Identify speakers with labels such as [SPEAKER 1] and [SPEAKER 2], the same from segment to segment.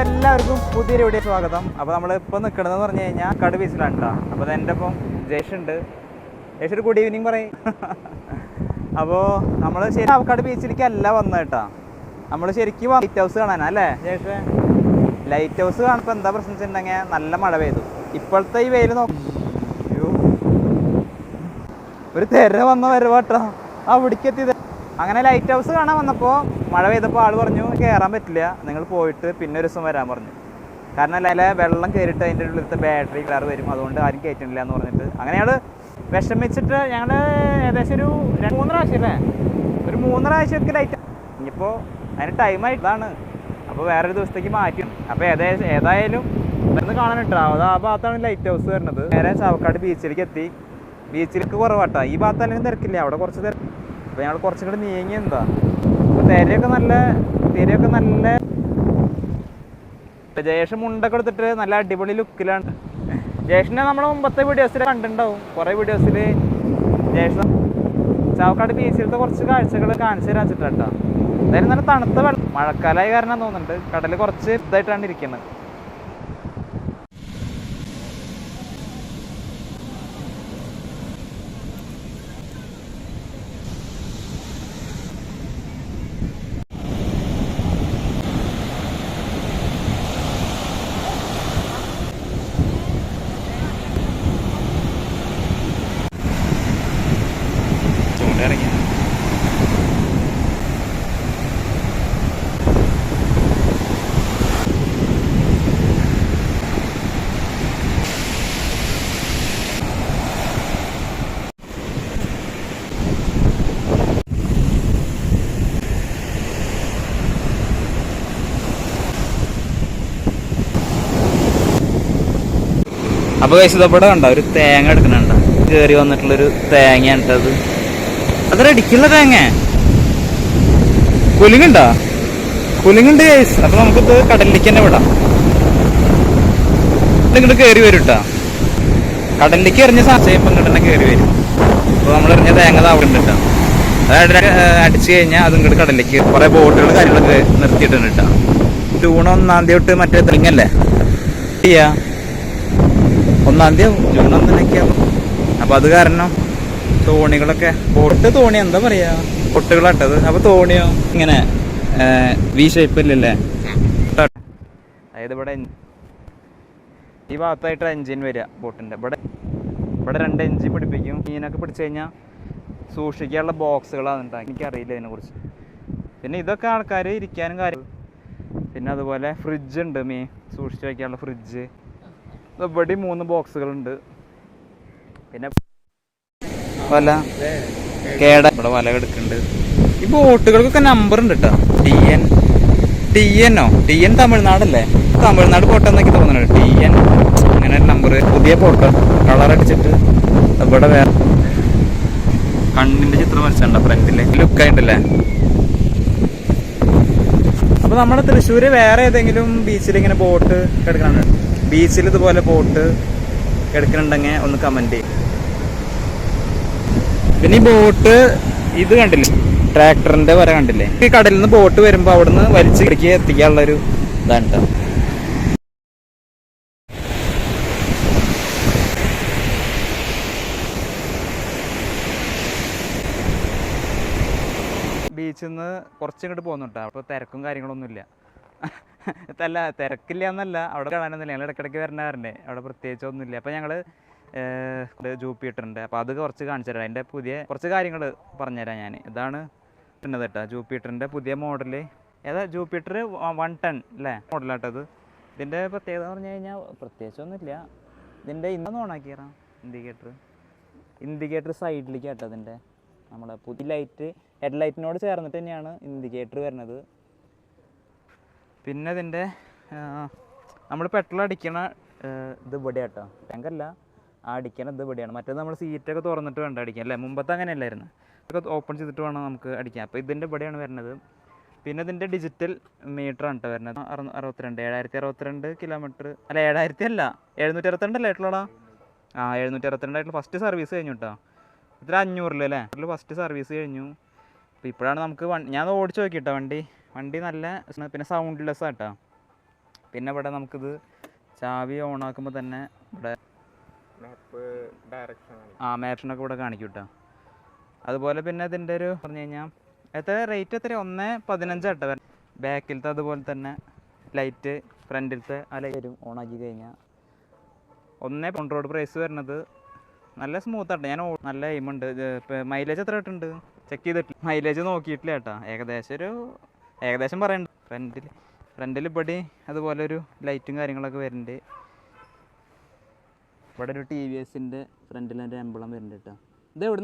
[SPEAKER 1] അപ്പോൾ എല്ലാവർക്കും പുതിയൊരു വീഡിയോ സ്വാഗതം. അപ്പോൾ ഇപ്പൊ നിൽക്കണമെന്ന് പറഞ്ഞു കഴിഞ്ഞാൽ കട് ബീച്ചിലാണ് കേട്ടോ അപ്പോൾ എന്റെ ഒപ്പം ജയ്ഷ് ഉണ്ട്. ജയ്ഷ് ഒരു ഗുഡ് ഈവനിങ് പറയും. അപ്പോൾ നമ്മൾ ശരി അവക്കാട് ബീച്ചിലേക്ക് അല്ല വന്നത് കേട്ടോ നമ്മൾ ശരിക്കും ലൈറ്റ് ഹൗസ് കാണാനാ അല്ലേ ജയേഷ് ലൈറ്റ് ഹൗസ് കാണുമ്പോൾ എന്താ പ്രശ്നം വെച്ചിട്ടുണ്ടെങ്കിൽ നല്ല മഴ പെയ്തു. ഇപ്പോഴത്തെ ഈ വെയിൽ നോക്കും ഒരു തെര വന്ന വരവാട്ടോ ആ എത്തിയത്. അങ്ങനെ ലൈറ്റ് ഹൗസ് കാണാൻ വന്നപ്പോൾ മഴ പെയ്തപ്പോൾ ആൾ പറഞ്ഞു കയറാൻ പറ്റില്ല നിങ്ങൾ പോയിട്ട് പിന്നെ ഒരു ദിവസം വരാൻ പറഞ്ഞു. കാരണം അല്ലെ വെള്ളം കയറിയിട്ട് അതിന്റെ ഉള്ളിലത്തെ ബാറ്ററി കളർ വരും. അതുകൊണ്ട് ആരും കയറ്റുന്നില്ല എന്ന് പറഞ്ഞിട്ട് അങ്ങനെ ഞങ്ങൾ വിഷമിച്ചിട്ട് ഞങ്ങൾ ഏകദേശം ഒരു രണ്ട് മൂന്ന് പ്രാവശ്യം അല്ലേ? ഒരു മൂന്നര ആഴ്ചയൊക്കെ ലൈറ്റ് ഇനിയിപ്പോൾ അതിന് ടൈമായിട്ടാണ് അപ്പോൾ വേറൊരു ദിവസത്തേക്ക് മാറ്റി. അപ്പോൾ ഏകദേശം ഏതായാലും ഇവിടുന്ന് കാണാനിട്ടോ അത് ആ ഭാഗത്താണ് ലൈറ്റ് ഹൗസ് വരുന്നത്. നേരെ ചാവക്കാട് ബീച്ചിലേക്ക് എത്തി. ബീച്ചിലേക്ക് കുറവാട്ടോ. ഈ ഭാഗത്ത് അല്ലെങ്കിൽ തിരക്കില്ല. അവിടെ കുറച്ച് തിരക്ക് അപ്പോൾ ഞങ്ങൾ കുറച്ചും കൂടി നീങ്ങി എന്താ? അപ്പോൾ തിരയൊക്കെ നല്ല തിരയൊക്കെ നല്ല ജേഷൻ മുണ്ടൊക്കെ എടുത്തിട്ട് നല്ല അടിപൊളി ലുക്കിലാണ് ജയേഷിനെ നമ്മളെ മുമ്പത്തെ വീഡിയോസിൽ കണ്ടിട്ടുണ്ടാവും. കുറേ വീഡിയോസിൽ ജയേഷ് ചാവക്കാട് ബീച്ചിലത്തെ കുറച്ച് കാഴ്ചകൾ കാണിച്ചു തരാൻ വെച്ചിട്ടാ എന്തായാലും നല്ല തണുത്ത വെള്ളം മഴക്കാലമായി കാരണം തോന്നുന്നുണ്ട്. കടൽ കുറച്ച് ഇതായിട്ടാണ് ഇരിക്കുന്നത്. അപ്പൊ കഴിച്ചതപ്പോടെ കണ്ട? ഒരു തേങ്ങ എടുക്കണുണ്ട കേറി വന്നിട്ടുള്ളൊരു തേങ്ങയാണ് ട്ടോ അതൊരു അടിക്കുള്ള തേങ്ങ. കുലുങ്ങുണ്ടോ? കുലുങ്ങുണ്ട് കൈസ് അപ്പൊ നമുക്കിത് കടലിലേക്ക് തന്നെ വിടാം. ഇങ്ങോട്ട് കയറി വരും കേട്ടോ കടലിലേക്ക് എറിഞ്ഞ സാഹചര്യം ഇങ്ങോട്ട് തന്നെ കയറി വരും. അപ്പൊ നമ്മൾ എറിഞ്ഞ തേങ്ങ താവുണ്ട് അതായത് അടിച്ചു കഴിഞ്ഞാൽ അത് ഇങ്ങോട്ട് കടലിലേക്ക് കുറെ ബോട്ടുകൾ കാര്യങ്ങളൊക്കെ നിർത്തിയിട്ടുണ്ട് കേട്ടോ ജൂൺ ഒന്നാം തീയതി തൊട്ട് മറ്റേ തെളിങ്ങല്ലേ ചെയ്യാ ഒന്നാം തീയതി ജൂൺ ഒന്നിനൊക്കെ അപ്പൊ അത് കാരണം തോണികളൊക്കെ ബോട്ട് തോണി എന്താ പറയാ? പൊട്ടുകളട്ടത്. അപ്പോൾ തോണിയോ? ഇങ്ങനെ വി ഷേപ്പില്ലല്ലേ അതായത് ഇവിടെ ഈ ഭാഗത്തായിട്ട് എൻജിൻ വരിക ബോട്ടിന്റെ. ഇവിടെ ഇവിടെ രണ്ട് എൻജിൻ പിടിപ്പിക്കും. മീനൊക്കെ പിടിച്ചു കഴിഞ്ഞാൽ സൂക്ഷിക്കാനുള്ള ബോക്സുകളാണ് ഉണ്ടാക്കി എനിക്കറിയില്ല ഇതിനെക്കുറിച്ച്. പിന്നെ ഇതൊക്കെ ആൾക്കാർ ഇരിക്കാനും കാര്യം പിന്നെ അതുപോലെ ഫ്രിഡ്ജ് ഉണ്ട് മീൻ. സൂക്ഷിച്ച് വയ്ക്കാനുള്ള ഫ്രിഡ്ജ് ഇവിടെ മൂന്ന് ബോക്സുകളുണ്ട്. പിന്നെ വല. കേട. ഇവിടെ വല കിടക്കുന്നുണ്ട്. ഈ ബോട്ടുകൾക്കൊക്കെ നമ്പർ ഉണ്ട് കേട്ടോ ടി എൻ ടി എന്നോ ടി എൻ തമിഴ്നാടല്ലേ? തമിഴ്നാട് പോട്ടെ എന്നൊക്കെ തോന്നുന്നുണ്ട്. ടി എൻ അങ്ങനെ ഒരു നമ്പർ പുതിയ പോട്ട് കളർ അടിച്ചിട്ട് ഇവിടെ വേറെ കണ്ണിന്റെ ചിത്രം വരച്ചിട്ടുണ്ടോ ഫ്രണ്ടിൽ ലുക്കായിട്ടല്ലേ അപ്പൊ നമ്മുടെ തൃശ്ശൂര് വേറെ ഏതെങ്കിലും ബീച്ചിൽ ഇങ്ങനെ ബോട്ട് കിടക്കണുണ്ട്? ബീച്ചിൽ ഇതുപോലെ ബോട്ട് എടുക്കുന്നുണ്ടെങ്കിൽ ഒന്ന് കമന്റ് ചെയ്യും. പിന്നെ ഈ ബോട്ട് ഇത് കണ്ടില്ലേ? ട്രാക്ടറിന്റെ വര കണ്ടില്ലേ? ഈ കടലിൽ നിന്ന് ബോട്ട് വരുമ്പോ അവിടുന്ന് വലിച്ച് ഇടയ്ക്ക് എത്തിക്കാനുള്ള ഒരു ഇതാണ്. ബീച്ചിൽ നിന്ന് കുറച്ചിങ്ങോട്ട് പോകുന്നുണ്ടോ അപ്പോൾ തിരക്കും കാര്യങ്ങളൊന്നുമില്ല. അല്ല തിരക്കില്ല എന്നല്ല അവിടെ കാണാനൊന്നുമില്ല ഞങ്ങൾ ഇടയ്ക്കിടയ്ക്ക് വരണവരുന്നേ അവിടെ പ്രത്യേകിച്ച് ഒന്നുമില്ല. അപ്പോൾ ഞങ്ങൾ ജൂപ്പിറ്ററിന്റെ അപ്പോൾ അത് കുറച്ച് കാണിച്ചു തരാം. അതിന്റെ പുതിയ കുറച്ച് കാര്യങ്ങൾ പറഞ്ഞുതരാം ഞാൻ ഇതാണ് ഇട്ടുന്നത് കേട്ടോ. ജൂപ്പിറ്ററിന്റെ പുതിയ മോഡൽ ഏതാ? ജൂപ്പിറ്റർ വൺ ടൺ അല്ലേ? മോഡലാട്ടത് ഇതിന്റെ പ്രത്യേകത പറഞ്ഞു കഴിഞ്ഞാൽ പ്രത്യേകിച്ചൊന്നുമില്ല. ഇതിന്റെ ഇന്നൊന്ന് ഓണാക്കിയറാം ഇൻഡിക്കേറ്റർ ഇൻഡിക്കേറ്റർ സൈഡിലേക്ക് കേട്ടോ അതിന്റെ നമ്മളെ പുതിയ ലൈറ്റ് ഹെഡ് ലൈറ്റിനോട് ചേർന്നിട്ട് തന്നെയാണ് ഇൻഡിക്കേറ്റർ വരുന്നത്. പിന്നെ ഇതിന്റെ നമ്മൾ പെട്രോൾ അടിക്കണ ഇത് ഇവിടെ കേട്ടോ ടാങ്കല്ല ആ അടിക്കണ ഇത് ഇവിടെയാണ്. മറ്റേത് നമ്മൾ സീറ്റൊക്കെ തുറന്നിട്ട് വേണ്ട അടിക്കാൻ അല്ലേ? മുമ്പത്തെ അങ്ങനെയല്ലായിരുന്നു. ഇതൊക്കെ ഓപ്പൺ ചെയ്തിട്ട് വേണം നമുക്ക് അടിക്കാൻ. അപ്പോൾ ഇതിന്റെ ഇവിടെയാണ് വരുന്നത്. പിന്നെ ഇതിന്റെ ഡിജിറ്റൽ മീറ്റർ ആണ് കേട്ടോ വരുന്നത്. അറുപത്തിരണ്ട് ഏഴായിരത്തി അറുപത്തിരണ്ട് കിലോമീറ്റർ അല്ല ഏഴായിരത്തി അല്ല എഴുന്നൂറ്റി അറുപത്തിരണ്ട് അല്ലേ ആയിട്ടുള്ളടാ? ആ എഴുന്നൂറ്റി അറുപത്തിരണ്ടായിട്ടുള്ള ഫസ്റ്റ് സർവീസ് കഴിഞ്ഞു കേട്ടോ ഇത്ര അഞ്ഞൂറിൽ അല്ലേ? ഫസ്റ്റ് സർവീസ് കഴിഞ്ഞു. അപ്പോൾ ഇപ്പോഴാണ് നമുക്ക് വൺ ഞാൻ ഓടിച്ച് നോക്കിട്ടോ വണ്ടി. വണ്ടി നല്ല പിന്നെ സൗണ്ട്ലെസ് ആട്ടോ. പിന്നെ ഇവിടെ നമുക്കിത് ചാവി ഓൺ ആക്കുമ്പോൾ തന്നെ ഇവിടെ ആ മാപ്ഷനൊക്കെ ഇവിടെ കാണിക്കും കേട്ടോ അതുപോലെ പിന്നെ ഇതിന്റെ ഒരു പറഞ്ഞു കഴിഞ്ഞാൽ എത്ര റേറ്റ് എത്ര ഒന്ന് പതിനഞ്ചാട്ടോ ബാക്കിലത്തെ അതുപോലെ തന്നെ ലൈറ്റ് ഫ്രണ്ടിലത്തെ ആ ലൈറ്റ് വരും ഓണാക്കി കഴിഞ്ഞാൽ ഒന്നേ റോഡ് പ്രൈസ് വരുന്നത് നല്ല സ്മൂത്ത് ആട്ടോ. ഞാൻ നല്ല എയിമുണ്ട് മൈലേജ് എത്ര കിട്ടുന്നുണ്ട് ചെക്ക് ചെയ്തിട്ടില്ല. മൈലേജ് നോക്കിയിട്ടില്ല കേട്ടോ. ഏകദേശം ഒരു ഏകദേശം പറയുന്നുണ്ട് ഫ്രണ്ടിൽ ഫ്രണ്ടിൽ ഇവിടെ അതുപോലെ ഒരു ലൈറ്റും കാര്യങ്ങളൊക്കെ വരുന്നുണ്ട്. ഇവിടെ ഒരു ടി വി എസിന്റെ ഫ്രണ്ടിൽ ഒരു എംബിളം വരുന്നുണ്ട് കേട്ടോ. ഇത് എവിടെ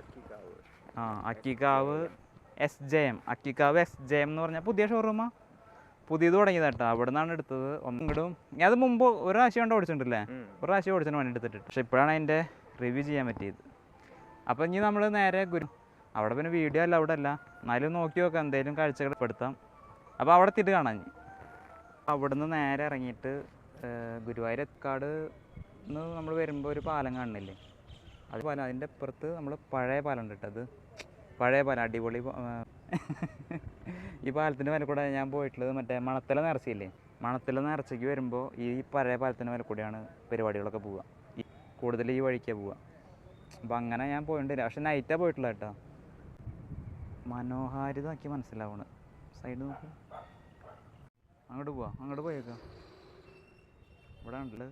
[SPEAKER 2] അക്കിക്കാവ്
[SPEAKER 1] ആ Akkikkavu S J M. Akkikkavu S J M എന്ന് പറഞ്ഞാൽ പുതിയ ഷോറൂമാ പുതിയത് തുടങ്ങിയത് കേട്ടോ. അവിടെ നിന്നാണ് എടുത്തത് ഒന്നിടും അത് മുമ്പ് ഒരു ആശയം കൊണ്ട് ഓടിച്ചിട്ടുണ്ടല്ലേ? ഒരു ആശയം ഓടിച്ചിട്ട് വേണ്ടി എടുത്തിട്ട്. പക്ഷെ ഇപ്പോഴാണ് അതിന്റെ റിവ്യൂ ചെയ്യാൻ പറ്റിയത്. അപ്പോൾ ഇനി നമ്മൾ നേരെ ഗുരു അവിടെ പിന്നെ വീഡിയോ അല്ല അവിടെ അല്ല. എന്നാലും നോക്കി നോക്കാം എന്തെങ്കിലും കാഴ്ചകൾ പെടുത്താം. അപ്പോൾ അവിടെ എത്തിയിട്ട് കാണാം അവിടുന്ന് നേരെ ഇറങ്ങിയിട്ട് ഗുരുവായൂർ എക്കാട് നമ്മൾ വരുമ്പോൾ ഒരു പാലം കാണുന്നില്ലേ? അത് പാലം അതിന്റെ അപ്പുറത്ത് നമ്മൾ പഴയ പാലം ഉണ്ട് അത്. പഴയ പാലം അടിപൊളി ഈ പാലത്തിന്റെ മേലെ കൂടെ ഞാൻ പോയിട്ടുള്ളത് മറ്റേ മണത്തല നേർച്ചയില്ലേ? മണത്തല നേർച്ചയ്ക്ക് വരുമ്പോൾ ഈ പഴയ പാലത്തിന്റെ മേലെ കൂടെയാണ് പരിപാടികളൊക്കെ പോവുക. കൂടുതൽ ഈ വഴിക്കാണ് പോവുക. അപ്പം അങ്ങനെ ഞാൻ പോയിട്ടുണ്ട്. പക്ഷെ നൈറ്റാണ് പോയിട്ടുള്ളത് കേട്ടോ മനോഹാരിത ആക്കി മനസ്സിലാവണ്. സൈഡ് നോക്കി. അങ്ങോട്ട് പോവാ. അങ്ങോട്ട് പോയേക്കാം. ഇവിടെ ഉണ്ടല്ലോ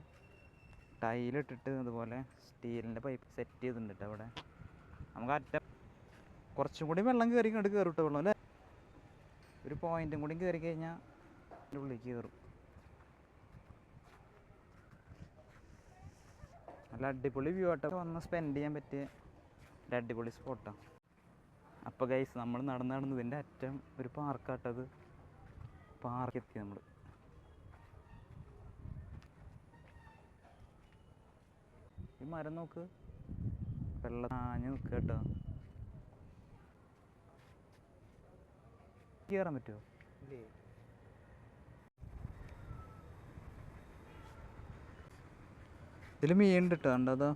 [SPEAKER 1] ടൈലിട്ടിട്ട് അതുപോലെ സ്റ്റീലിന്റെ പൈപ്പ് സെറ്റ് ചെയ്തിട്ടുണ്ട് കേട്ടോ അവിടെ നമുക്ക് അറ്റ കുറച്ചും കൂടി വെള്ളം കയറി കണ്ട് കയറിട്ട് വെള്ളം അല്ലേ? ഒരു പോയിന്റും കൂടി കയറി കഴിഞ്ഞാൽ അതിന്റെ ഉള്ളിലേക്ക് കയറും നല്ല അടിപൊളി വ്യൂ ആട്ടോ. വന്ന് സ്പെൻഡ് ചെയ്യാൻ പറ്റിയ ഒരു അടിപൊളി സ്പോട്ടാണ് അപ്പോൾ ഗൈസ് നമ്മൾ നടന്ന് നടന്ന് ഇതിന്റെ അറ്റം ഒരു പാർക്കാട്ടത് പാർക്ക് എത്തി നമ്മൾ ഈ മരം നോക്ക്. വെള്ളം ആഞ്ഞ് നിൽക്കുക കേട്ടോ. കയറാൻ പറ്റുമോ
[SPEAKER 2] ഇതിൽ
[SPEAKER 1] ഇതിൽ മീൻ ഉണ്ട് കേട്ടോ കണ്ടോ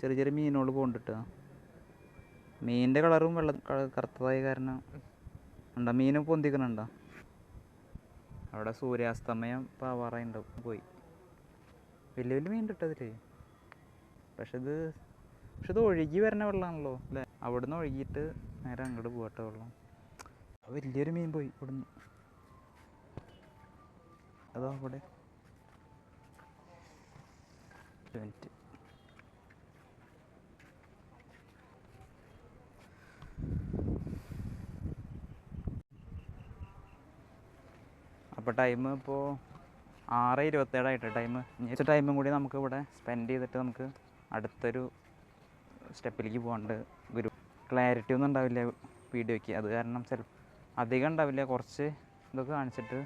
[SPEAKER 1] ചെറിയ ചെറിയ മീനുകൾ പോകുന്നുണ്ട് കേട്ടോ മീനിന്റെ കളറും വെള്ള കറുത്തതായ കാരണം. ഉണ്ടോ? മീനും പൊന്തിക്കണുണ്ടോ അവിടെ സൂര്യാസ്തമയം പാവാറായിണ്ടാവും പോയി. വലിയ വലിയ മീൻ കിട്ടും പക്ഷെ ഇത് പക്ഷെ ഇത് ഒഴുകി വരുന്ന വെള്ളമാണല്ലോ അല്ലേ? അവിടുന്ന് ഒഴുകിയിട്ട് നേരെ അങ്ങോട്ട് പോകട്ടെ വെള്ളം. വലിയൊരു മീൻ പോയി ഇവിടുന്ന്. അതോ അവിടെ. മിനിറ്റ്. ടൈം ഇപ്പോൾ ആറ് ഇരുപത്തേഴായിട്ട് ടൈം ഇനി ടൈമും കൂടി നമുക്ക് ഇവിടെ സ്പെൻഡ് ചെയ്തിട്ട് നമുക്ക് അടുത്തൊരു സ്റ്റെപ്പിലേക്ക് പോകാണ്ട് ഗുരു ക്ലാരിറ്റി ഒന്നും ഉണ്ടാവില്ല വീഡിയോയ്ക്ക് അത് കാരണം ചില അധികം ഉണ്ടാവില്ല. കുറച്ച് ഇതൊക്കെ കാണിച്ചിട്ട്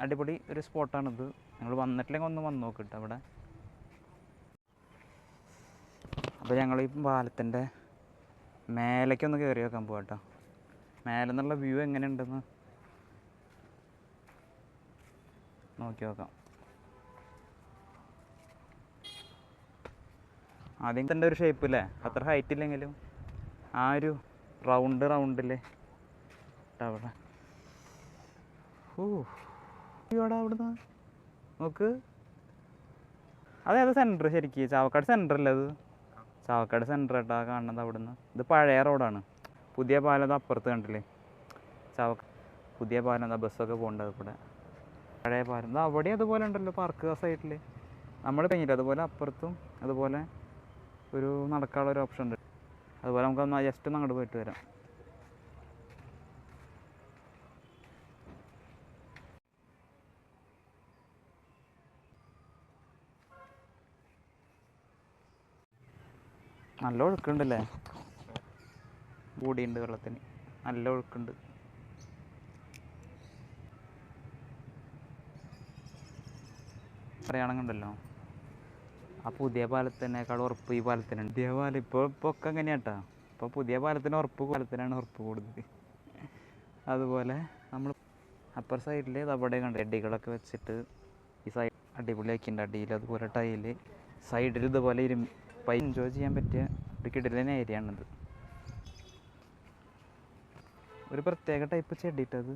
[SPEAKER 1] അടിപൊളി ഒരു സ്പോട്ടാണിത് നിങ്ങൾ വന്നിട്ടില്ലെങ്കിൽ ഒന്ന് വന്ന് നോക്കിട്ട് അവിടെ അപ്പോൾ ഞങ്ങൾ ഈ പാലത്തിന്റെ മേലേക്കൊന്ന് കയറി വെക്കാൻ പോകാം കേട്ടോ മേലെ നിന്നുള്ള വ്യൂ എങ്ങനെയുണ്ടെന്ന് നോക്കി നോക്കാം. ആദ്യം തന്നെ ഒരു ഷേപ്പ് അല്ലേ അത്ര ഹൈറ്റ് ഇല്ലെങ്കിലും ആ ഒരു റൗണ്ട് റൗണ്ടിൽ അവിടെ. ഓടാ അവിടുന്ന്? നോക്ക്. അതേത് സെന്റർ ശരിക്കും. ചാവക്കാട് സെന്റർ അല്ലേ അത്? ചാവക്കാട് സെന്റർ കേട്ടോ കാണുന്നത് അവിടുന്ന്. ഇത് പഴയ റോഡാണ് പുതിയ പാലം അത് അപ്പുറത്ത് കണ്ടില്ലേ? ചാവക്ക പുതിയ പാലം എന്താ ബസ്സൊക്കെ പോകേണ്ടത് ഇവിടെ. പഴയ പാലം. അവിടെ അതുപോലെ ഉണ്ടല്ലോ പാർക്ക് സൈഡിൽ നമ്മൾ കഴിഞ്ഞില്ല അതുപോലെ അപ്പുറത്തും അതുപോലെ ഒരു നടക്കാനുള്ള ഒരു ഓപ്ഷൻ ഉണ്ട്. അതുപോലെ നമുക്കൊന്ന് ജസ്റ്റ് ഒന്ന് അങ്ങോട്ട് പോയിട്ട് വരാം. നല്ല ഒഴുക്കുണ്ടല്ലേ കൂടിയുണ്ട് വെള്ളത്തിന്. നല്ല ഒഴുക്കുണ്ട്. പറയുകയാണെന്നുണ്ടല്ലോ ആ പുതിയ പാലത്തിനേക്കാൾ ഉറപ്പ് ഈ പാലത്തിനുണ്ട്. പുതിയ പാലം ഇപ്പോൾ ഇപ്പോൾ ഒക്കെ എങ്ങനെയാട്ടാ ഇപ്പോൾ പുതിയ പാലത്തിന് ഉറപ്പ് പാലത്തിനാണ് ഉറപ്പ് കൂടുതൽ അതുപോലെ നമ്മൾ അപ്പർ സൈഡിൽ അവിടെ കണ്ട് അടികളൊക്കെ വെച്ചിട്ട് ഈ സൈഡ് അടിപൊളിയാക്കിന്റെ അടിയിൽ അതുപോലെ ടൈൽ. സൈഡിൽ ഇതുപോലെ ഇരു പൈ എൻജോയ് ചെയ്യാൻ പറ്റിയ ഒരു കിടിലൻ ഏരിയ ആണിത്. ഒരു പ്രത്യേക ടൈപ്പ് ചെടിയിട്ടത്.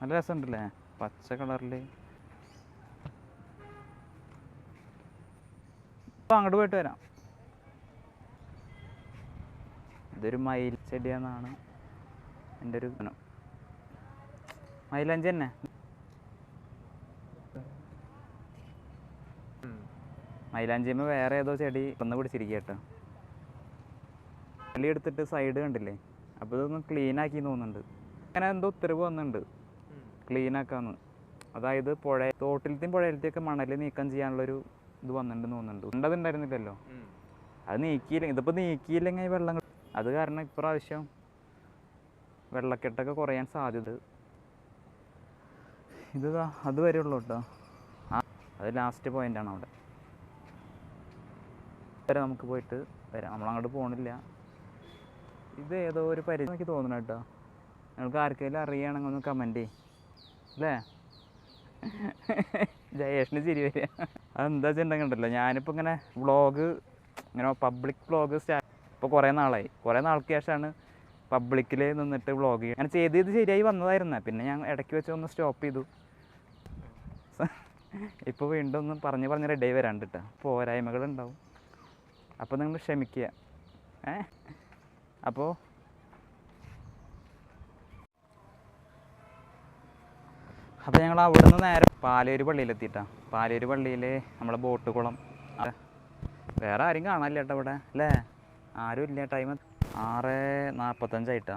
[SPEAKER 1] നല്ല രസമുണ്ടല്ലേ? പച്ച കളറിൽ അപ്പോൾ അങ്ങോട്ട് പോയിട്ട് വരാം. ഇതൊരു മയിൽ ചെടിയെന്നാണ് എന്റെ ഒരു ഗുണം. മൈലാഞ്ചി തന്നെ? വേറെ ഏതോ ചെടി ഒന്ന് പിടിച്ചിരിക്കട്ടോ കേട്ടോ. ചെളി എടുത്തിട്ട് സൈഡ് കണ്ടില്ലേ? അപ്പോൾ ഇതൊന്ന് ക്ലീൻ ആക്കി തോന്നുന്നുണ്ട്. അങ്ങനെ എന്തോ ഉത്തരവ് വന്നിട്ടുണ്ട്. ക്ലീൻ ആക്കാന്ന്. അതായത് പുഴ തോട്ടിലത്തെയും പുഴയിലത്തെയൊക്കെ മണൽ നീക്കം ചെയ്യാനുള്ളൊരു ഇത് വന്നിട്ടുണ്ടെന്ന് തോന്നുന്നുണ്ട്. ഉണ്ടതുണ്ടായിരുന്നില്ലല്ലോ. അത് നീക്കിയില്ല ഇതിപ്പോൾ നീക്കിയില്ലെങ്കിൽ വെള്ളം അത് കാരണം ഇപ്രാവശ്യം വെള്ളക്കെട്ടൊക്കെ കുറയാൻ സാധ്യത. ഇത് അതുവരെ അത് വരെ ഉള്ളൂ കേട്ടോ. ആ അത് ലാസ്റ്റ് പോയിന്റാണ് അവിടെ. വരെ നമുക്ക് പോയിട്ട് വരാം. നമ്മളങ്ങോട്ട് പോകണില്ല ഇത് ഏതോ ഒരു പരിചയം എനിക്ക് തോന്നണം കേട്ടോ. നിങ്ങൾക്ക് ആർക്കെങ്കിലും അറിയുകയാണെങ്കിൽ ഒന്ന് കമന്റ് ചെയ്യേ. അല്ലേ? ജയേഷിന് ചിരി വരിക. അതെന്താ വെച്ചിട്ടുണ്ടെങ്കിലോ ഞാനിപ്പോൾ ഇങ്ങനെ വ്ളോഗ് ഇങ്ങനെ പബ്ലിക് വ്ളോഗ് സ്റ്റാർട്ട് ഇപ്പോൾ കുറേ നാളായി. കുറേ നാൾക്ക് ശേഷമാണ് പബ്ലിക്കിൽ നിന്നിട്ട് വ്ളോഗ് ചെയ്യുക അങ്ങനെ ചെയ്ത് ഇത് ശരിയായി വന്നതായിരുന്നു. പിന്നെ ഞാൻ ഇടയ്ക്ക് വെച്ച് ഒന്ന് സ്റ്റോപ്പ് ചെയ്തു. ഇപ്പോൾ വീണ്ടും ഒന്ന് പറഞ്ഞ് പറഞ്ഞ് റെഡിയായി വരാണ്ട് കേട്ടോ പോരായ്മകളുണ്ടാവും അപ്പോൾ നിങ്ങൾ ക്ഷമിക്കുക ഏ? അപ്പോൾ അപ്പോൾ ഞങ്ങൾ അവിടെ നിന്ന് നേരെ പാലേര് പള്ളിയിലെത്തിയിട്ടാ പാലേര് പള്ളിയിൽ നമ്മളെ ബോട്ട് കുളം. വേറെ ആരും കാണാനില്ല കേട്ടോ ഇവിടെ അല്ലേ? ആരും ഇല്ല ടൈം ആറ് നാൽപ്പത്തഞ്ചായിട്ടാ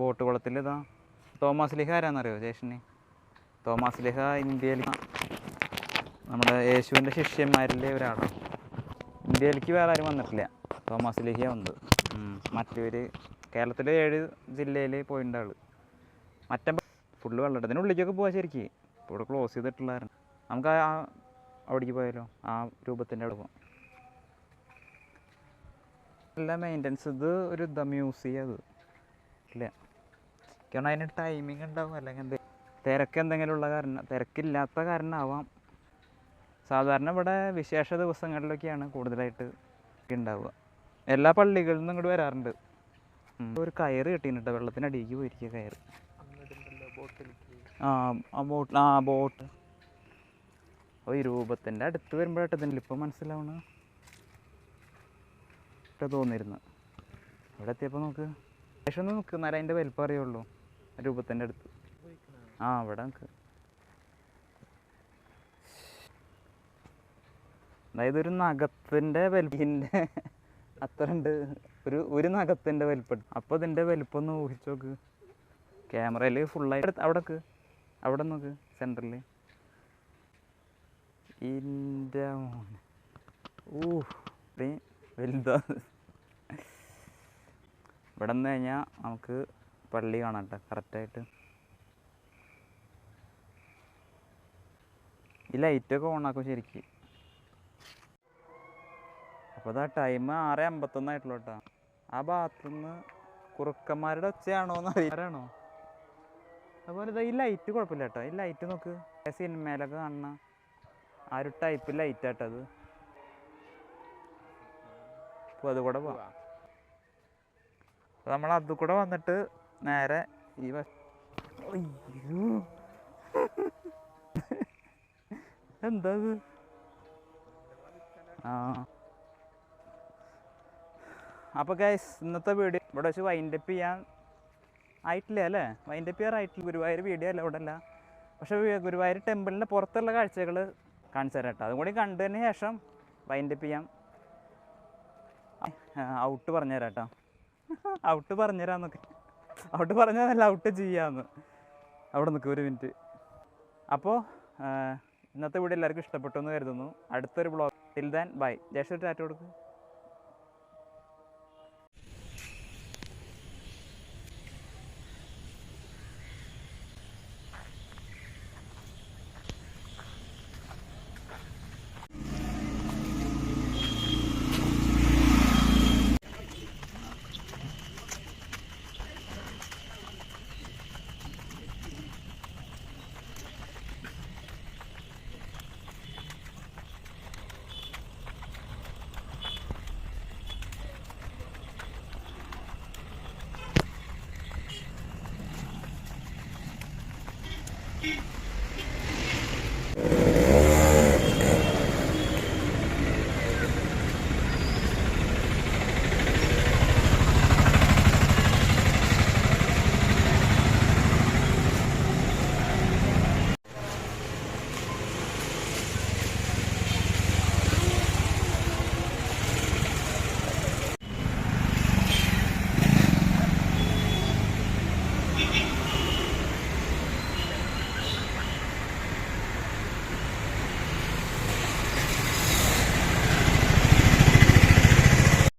[SPEAKER 1] ബോട്ട് കുളത്തിൽ ഇതാ. തോമസ് ലിഹ ആരാന്നറിയോ ജേഷന് തോമസ് ലിഹ ഇന്ത്യയിൽ നമ്മുടെ യേശുവിന്റെ ശിഷ്യന്മാരിലെ ഒരാളാണ് ഇന്ത്യയിലേക്ക് വേറെ ആരും വന്നിട്ടില്ല. തോമസ് ലിഹിയ വന്നത്. മറ്റൊരു കേരളത്തിലെ ഏഴ് ജില്ലയിൽ പോയിട്ടുണ്ട് ആൾ മറ്റേ ഫുള്ള് വെള്ളം ഉള്ളിലേക്കൊക്കെ പോകാൻ ശരിക്കും. ഇപ്പോൾ ഇവിടെ ക്ലോസ് ചെയ്തിട്ടുള്ളായിരുന്നു നമുക്ക് ആ അവിടേക്ക് പോയാലോ? ആ രൂപത്തിന്റെ അവിടെ പോകാം നല്ല മെയിന്റനൻസ് ഇത് ഒരു ഇതാ മ്യൂസിയം അത്. ഇല്ല? കാരണം അതിന് ടൈമിംഗ് ഉണ്ടാവും. അല്ലെങ്കിൽ എന്ത് തിരക്ക് എന്തെങ്കിലും ഉള്ള കാരണം തിരക്കില്ലാത്ത കാരണമാവാം. സാധാരണ ഇവിടെ വിശേഷ ദിവസങ്ങളിലൊക്കെയാണ് കൂടുതലായിട്ട് ഉണ്ടാവുക. എല്ലാ പള്ളികളിൽ നിന്നും ഇങ്ങോട്ട് വരാറുണ്ട്. ഒരു കയറ് കിട്ടിയിട്ടുണ്ട്. വെള്ളത്തിനടിയിലേക്ക് പോയിരിക്കുക കയറ് ആ ബോട്ട് ആ ബോട്ട്. അപ്പോൾ ഈ രൂപത്തിന്റെ അടുത്ത് വരുമ്പോഴായിട്ട് ഇതിന്റെ ഇപ്പം മനസ്സിലാവണ ഒക്കെ തോന്നിയിരുന്നു ഇവിടെ എത്തിയപ്പോൾ നോക്ക് ശേഷം ഒന്ന് നോക്ക് നേരം അതിന്റെ വലിപ്പം അറിയുള്ളൂ രൂപത്തിന്റെ അടുത്ത്. ആ അവിടെ നോക്ക്. അതായത് ഒരു നഖത്തിന്റെ വലിപ്പിന്റെ അത്ര ഉണ്ട്. ഒരു ഒരു നഖത്തിന്റെ വലിപ്പം. അപ്പോൾ ഇതിന്റെ വലിപ്പം ഒന്ന് ഊഹിച്ചു നോക്ക്. ക്യാമറയിൽ ഫുള്ളായിട്ട് അവിടെ അവിടെ നോക്ക് സെന്ററിൽ ഇന്റെ മോനെ. ഊ ഇത്രയും വലുതാ. ഇവിടെ നിന്ന് കഴിഞ്ഞാൽ നമുക്ക് പള്ളി കാണാം കേട്ടോ കറക്റ്റായിട്ട്. ഈ ലൈറ്റൊക്കെ ഓണാക്കും ശരിക്ക്. അപ്പോൾ അതാ ടൈം ആറ് അമ്പത്തൊന്നായിട്ടുള്ളൂ കേട്ടോ. ആ ഭാഗത്തുനിന്ന് കുറുക്കന്മാരുടെ ഒച്ചയാണോ എന്ന് അറിയാറാണോ അതുപോലെ ഈ ലൈറ്റ് കുഴപ്പമില്ല കേട്ടോ. ഈ ലൈറ്റ് നോക്ക്. സിനിമയിലൊക്കെ കാണുന്ന ആ ഒരു ടൈപ്പ് ലൈറ്റ് ആട്ടത് അത്. അപ്പോൾ അത് കൂടെ പോവാം. നമ്മൾ അത് കൂടെ വന്നിട്ട് നേരെ ഈ എന്താ ആ. അപ്പോൾ ഗൈസ് ഇന്നത്തെ വീഡിയോ ഇവിടെ വെച്ച് വൈൻഡപ്പ് ചെയ്യാൻ ആയിട്ടില്ല അല്ലേ? വൈൻഡപ്പ് ചെയ്യാറായിട്ടില്ല ഗുരുവായൂർ വീഡിയോ അല്ല ഇവിടെ അല്ല പക്ഷേ ഗുരുവായൂർ ടെമ്പിളിന്റെ പുറത്തുള്ള കാഴ്ചകൾ കാണിച്ചു കേട്ടോ. അതും കൂടി കണ്ടതിന് ശേഷം വൈൻഡപ്പ് ചെയ്യാം. ഔട്ട് പറഞ്ഞുതരാം കേട്ടോ. ഔട്ട് പറഞ്ഞുതരാന്നൊക്കെ ഔട്ട് പറഞ്ഞതല്ല ഔട്ട് ചെയ്യാമെന്ന് അവിടെ നിൽക്കും ഒരു മിനിറ്റ് അപ്പോൾ ഇന്നത്തെ വീഡിയോ എല്ലാവർക്കും ഇഷ്ടപ്പെട്ടു എന്ന് കരുതുന്നു. അടുത്തൊരു blog till then bye Jesh tata കൊടുക്കും.